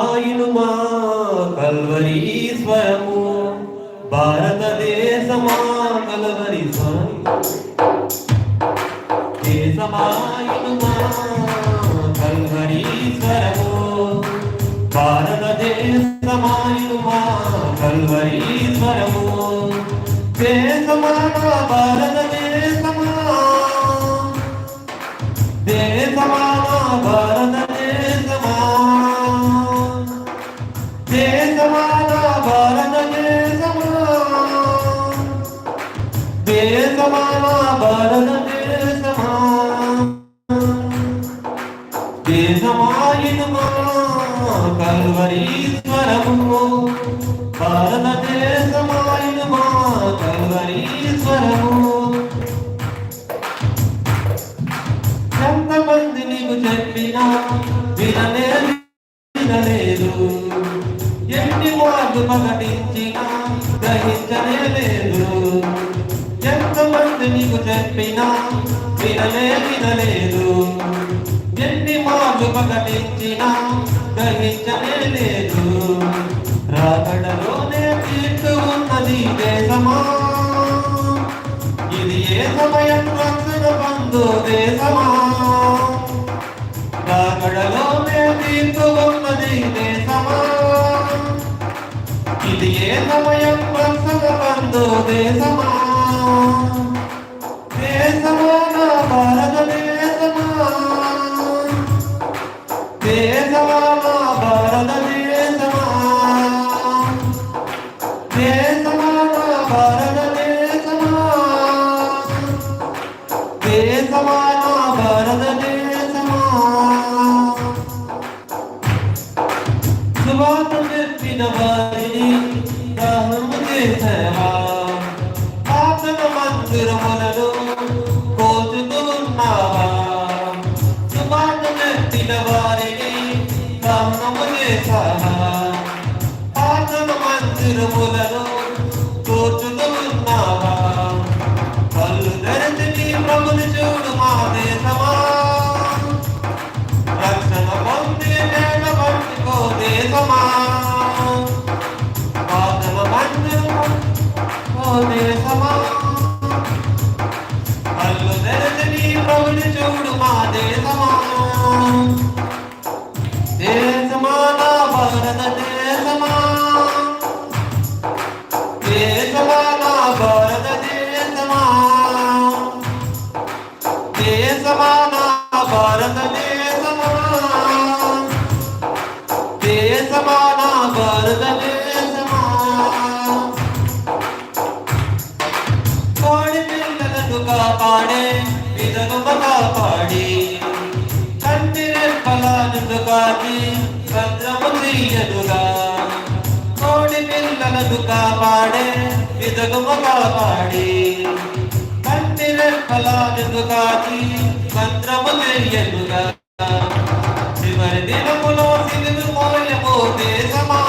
ఆయనుమా Calvary స్వయము భారతదేశమా Calvary స్వామి. దేశమాయునుమా కల్వరీశ్వరము Calvary స్వరము దేశమా భారతదేశమా దేశమా దేశమా భారతదేశమా దేశమాయినుమా కల్వరీశ్వరము ఎంతమంది నీకు చెప్పినా వినలే వినలేదు. ఎన్ని మార్పు ప్రకటించినా గ్రహించనే లేదు. ఎంతమంది నీకు చెప్పినా వినలే వినలేదు. ఎన్ని మార్లు ప్రకటించినా గ్రహించలే లేదు రాకడలోనే తీర్పు ఉన్నది దేశమా? ఇది ఏ సమయం రక్షణ బంధు దేశమా? రాకడలోనే తీర్పు ఉన్నది దేశమా? ఇది ఏ సమయం రక్షణ బంధు దేశమా? దేశమా నా భారతదేశమా దేశమా నా భారతదేశమా దేశమా నా భారతదేశమా దేశమా నా భారతదేశమా సువాత చెప్పిన వారిని దాహము చేసావా పాతన మందిరములను మందిరములను కోచుకున్నావా కళ్ళు తెరచి నీ ప్రభుని చూడు మా దేశమా రక్షణ పొంది నేల పట్టుకో దేశమా భారత దేశమా దేశమా నా భారత దేశమా కోడి పిల్లలను కాపాడే విధను కాపాడి కంటి రెప్పలను కాచి భద్రము తీయదుగా కోడి పిల్లలను కాపాడే విధము కాపాడి కంటి రెప్పలను కాచి భద్రము తెలియదుగా. చివరి దినములో సిలువు మోయము సమా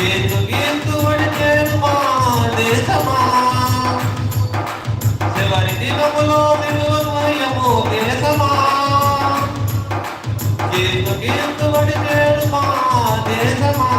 ఏసు గీసు వడిచేను మా దేశమా? చివరి దినములో సిలువు మోయము సమా ఏసు గీసు వడిచేను మా దేశమా?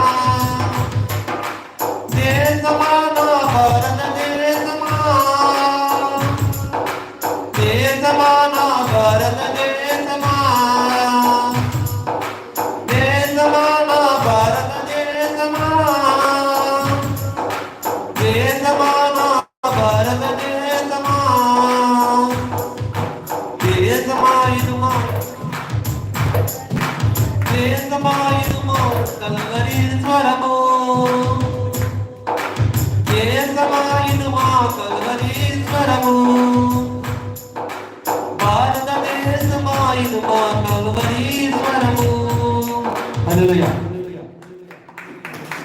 భారతదేశమాయుడు మా కలువరీశ్వరము హల్లెలూయా